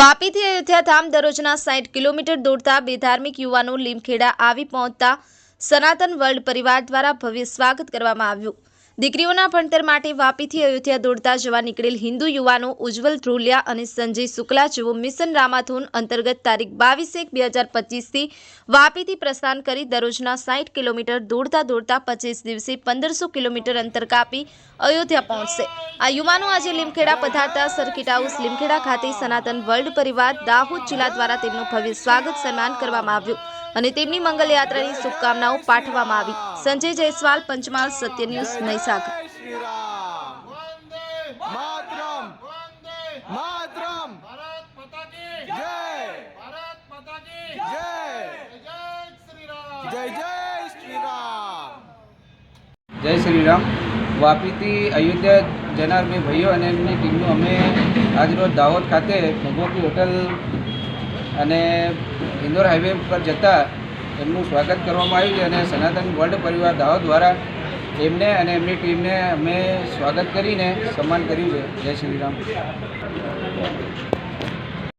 વાપીથી અયોધ્યા ધામ દરરોજના સાઠ કિલોમીટર દોડતા બે ધાર્મિક યુવાનો લીમખેડા આવી પહોંચતા સનાતન વર્લ્ડ પરિવાર દ્વારા ભવ્ય સ્વાગત કરવામાં આવ્યું. દીકરીઓના ભણતર માટે વાપીથી અયોધ્યા દોડતા જવા નીકળેલ હિન્દુ યુવાનો ઉજ્જવલ ધ્રુલિયા અને સંજય શુક્લા જેવો મિશન રામાથોન અંતર્ગત તારીખ બાવીસ એક બે હજાર પચીસથી વાપીથી પ્રસ્થાન કરી દરરોજના સાઠ કિલોમીટર દોડતા દોડતા પચીસ દિવસે પંદરસો કિલોમીટર અંતર કાપી અયોધ્યા પહોંચશે. આ યુવાનો આજે લીમખેડા પધારતા સર્કિટ હાઉસ લીમખેડા ખાતે સનાતન વર્લ્ડ પરિવાર દાહોદ જિલ્લા દ્વારા તેમનું ભવ્ય સ્વાગત સન્માન કરવામાં આવ્યું અને તેમની મંગલયાત્રાની શુભકામનાઓ પાઠવવામાં આવી. સંજય જયસ્વાલ, પંચમહાલ, સત્ય ન્યૂઝ, મહીસાગર. જય ભારત માતા કી જય જય શ્રી રામ જય જય શ્રી રામ જય શ્રી રામ વાપીથી અયોધ્યા જનાર બે ભાઈઓ અને એમની ટીમનું અમે આજરોજ દાહોદ ખાતે ભગવતી હોટલ અને ઇન્દોર હાઈવે પર જતા એમનું સ્વાગત કરવામાં આવ્યું છે અને સનાતન વર્લ્ડ પરિવાર દાહોદ દ્વારા એમને અને એમની ટીમને અમે સ્વાગત કરીને સન્માન કર્યું છે. જય શ્રી રામ.